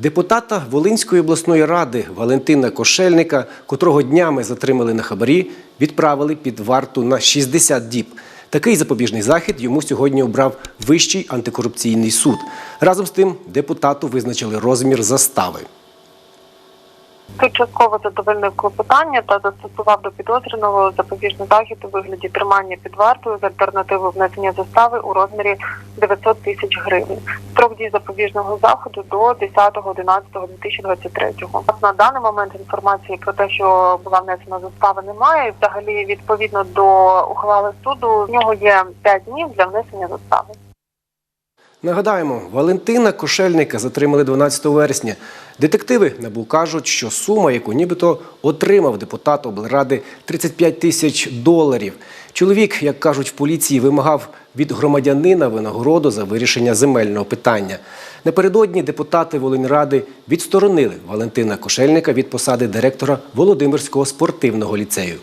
Депутата Волинської обласної ради Валентина Кошельника, котрого днями затримали на хабарі, відправили під варту на 60 діб. Такий запобіжний захід йому сьогодні обрав Вищий антикорупційний суд. Разом з тим депутату визначили розмір застави. Суд частково задовольнив клопотання та застосував до підозрюваного запобіжний захід у вигляді тримання під вартою з альтернативою внесення застави у розмірі 900 тисяч гривень. Строк дії запобіжного заходу до 10.11.2023. На даний момент інформації про те, що була внесена застава, немає. Взагалі, відповідно до ухвали суду, в нього є 5 днів для внесення застави. Нагадаємо, Валентина Кошельника затримали 12 вересня. Детективи НАБУ кажуть, що сума, яку нібито отримав депутат облради 35 тисяч доларів. Чоловік, як кажуть в поліції, вимагав від громадянина винагороду за вирішення земельного питання. Напередодні депутати Волиньради відсторонили Валентина Кошельника від посади директора Володимирського спортивного ліцею.